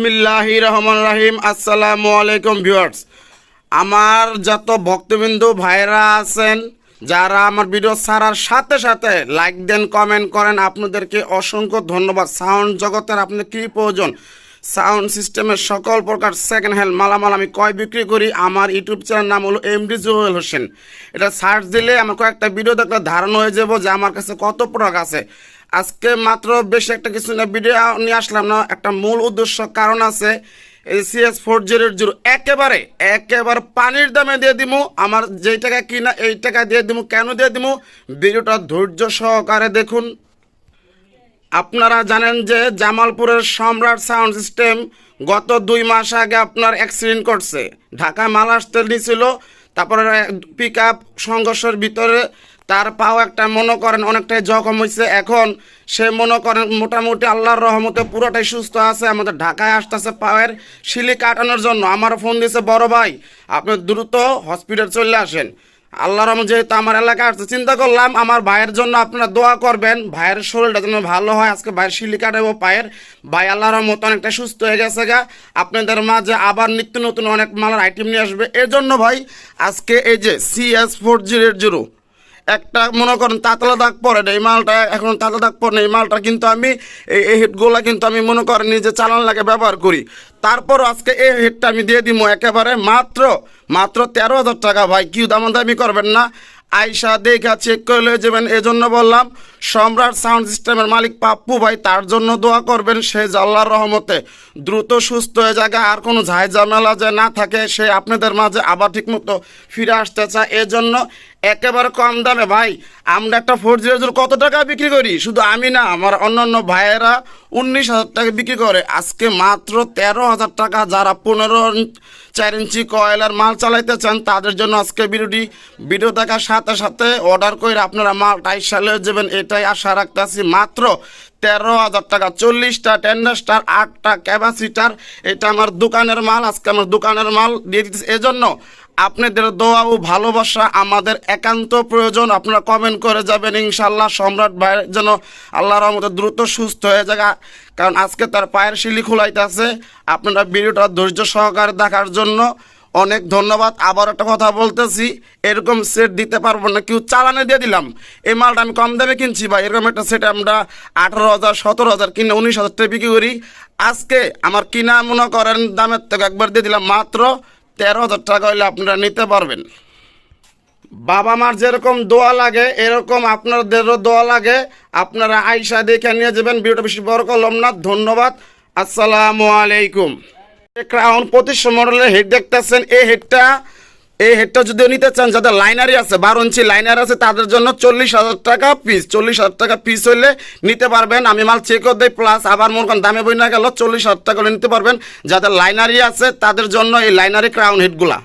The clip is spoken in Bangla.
বিসমিল্লাহি রহমান রাহিম। আসসালামু আলাইকুম ভিউয়ার্স। আমার যত ভক্তবিন্দু ভাইরা আছেন, যারা আমার ভিডিও ছাড়ার সাথে সাথে লাইক দেন, কমেন্ট করেন, আপনাদেরকে অসংখ্য ধন্যবাদ। সাউন্ড জগতের আপনার কী প্রয়োজন? সাউন্ড সিস্টেমের সকল প্রকার সেকেন্ড হ্যান্ড মালামাল আমি কয় বিক্রি করি? আমার ইউটিউব চ্যানেল নাম হলো এমডি জুয়েল হোসেন। এটা সার্চ দিলে আমার কয়েকটা ভিডিও দেখলে ধারণা হয়ে যাব যে আমার কাছে কত প্রোডাক্ট আছে। আজকে মাত্র বেশি একটা কিছু না ভিডিও নিয়ে আসলাম না, একটা মূল উদ্দেশ্য কারণ আছে। সিএস ফোর জিরো জিরো একেবারে একেবারে পানির দামে দিয়ে দিমু। আমার যেই টাকা কিনা, এই টাকা দিয়ে দিমু, কেন দিয়ে দিমু? ভিডিওটা ধৈর্য সহকারে দেখুন। আপনারা জানেন যে জামালপুরের সম্রাট সাউন্ড সিস্টেম গত দুই মাস আগে আপনার অ্যাক্সিডেন্ট করছে। ঢাকায় মাল আসতে নিয়েছিল তারপরে পিক আপ সংঘর্ষের ভিতরে তার পাও একটা মনে করেন অনেকটাই জখম হয়েছে এখন সে মনে করেন মোটামুটি আল্লাহর রহমতে পুরোটাই সুস্থ আছে, আমাদের ঢাকায় আসতেছে পায়ের শিলি কাটানোর জন্য। আমার ফোন দিয়েছে বড় ভাই, আপনি দ্রুত হসপিটাল চলে আসেন। আল্লাহ রহমান যেহেতু আমার এলাকা আসছে, চিন্তা করলাম আমার ভাইয়ের জন্য আপনারা দোয়া করবেন। ভাইয়ের শরীরটা যেন ভালো হয়। আজকে ভাইয়ের শিলি কাটাবো পায়ের। ভাই আল্লাহ রহমত অনেকটা সুস্থ হয়ে গেছে গা। আপনাদের মাঝে আবার নিত্য নতুন অনেক মালার আইটেম নিয়ে আসবে। এর জন্য ভাই, আজকে এই যে সিএস ফোর জিরো জিরো একটা, মনে করেন, তাতলা দাগ পরে না, এই মালটা এখন তাতলা দাগ পরে না, এই মালটা কিন্তু আমি, এই এই হেডগুলো কিন্তু আমি মনে করেন নিজে চালান লাগে ব্যবহার করি। তারপর আজকে এই হেডটা আমি দিয়ে দিব একেবারে মাত্র মাত্র তেরো হাজার টাকা। ভাই কি দামাদামি করবেন না। আইসা দেখা চেক করে লয়ে যাবেন। এজন্য বললাম, সম্রাট সাউন্ড সিস্টেমের মালিক পাপ্পু ভাই, তার জন্য দোয়া করবেন সে জাল্লার রহমতে দ্রুত সুস্থ হয়ে জায়গা আর কোনো ঝাই ঝামেলা যে না থাকে, সে আপনাদের মাঝে আবার ঠিকমতো ফিরে আসতে চায়। এজন্য একেবারে কম দামে, ভাই। আমরা একটা ফোর জিরো জিরো কত টাকা বিক্রি করি? শুধু আমি না, আমার অন্যান্য ভাইয়েরা উনিশ হাজার টাকা বিক্রি করে। আজকে মাত্র তেরো হাজার টাকা যারা পনেরো চার ইঞ্চি কয়লার মাল চালাইতে চান, তাদের জন্য আজকে ভিডিওটি। ভিডিও দেখার সাথে সাথে অর্ডার করে আপনারা মাল টাইট সালে যাবেন, এটাই আশা রাখতেছি। মাত্র তেরো হাজার টাকা, চল্লিশটা টেন্ডার স্টার আটটা ক্যাপাসিটার এটা আমার দোকানের মাল, আজকে আমার দোকানের মাল দিয়ে দিতেছি। এজন্য আপনাদের দোয়া ও ভালোবাসা আমাদের একান্ত প্রয়োজন। আপনারা কমেন্ট করে যাবেন ইনশাল্লাহ সম্রাট ভাইয়ের যেন আল্লাহর রহমতে দ্রুত সুস্থ হয়ে যায়। কারণ আজকে তার পায়ের শিলি খোলাইতেছে। আপনারা ভিডিওটা ধৈর্য সহকারে দেখার জন্য অনেক ধন্যবাদ। আবার একটা কথা বলতেছি, এরকম সেট দিতে পারব না, কেউ চালানে দিয়ে দিলাম। এই মালটা আমি কম দামে কিনছি বা এরকম একটা সেট আমরা আঠারো হাজার, সতেরো হাজার কিনে উনিশ হাজার টাকা বিক্রি করি। আজকে আমার কিনা মনে করেন, দামের থেকে একবার দিয়ে দিলাম মাত্র তেরো হাজার টাকা হলে আপনারা নিতে পারবেন। বাবা মার যেরকম দোয়া লাগে, এরকম আপনাদেরও দোয়া লাগে। আপনারা আইসা দেখে নিয়ে যাবেন, ভিডিওটা বেশি বড় করলাম না। ধন্যবাদ, আসসালামু আলাইকুম। ক্রাউন পঁচিশশো মডেলের হেড দেখতেছেন, এই হেডটা এই হেডটা যদি নিতে চান, যাদের লাইনারই আছে বারো ইঞ্চি লাইনার আছে, তাদের জন্য চল্লিশ হাজার টাকা পিস চল্লিশ হাজার টাকা পিস হইলে নিতে পারবেন। আমি মাল চেকও দিই প্লাস আবার করেন দামে বই না গেল, চল্লিশ হাজার টাকা নিতে পারবেন। যাদের লাইনারই আছে, তাদের জন্য এই লাইনারি ক্রাউন হেডগুলা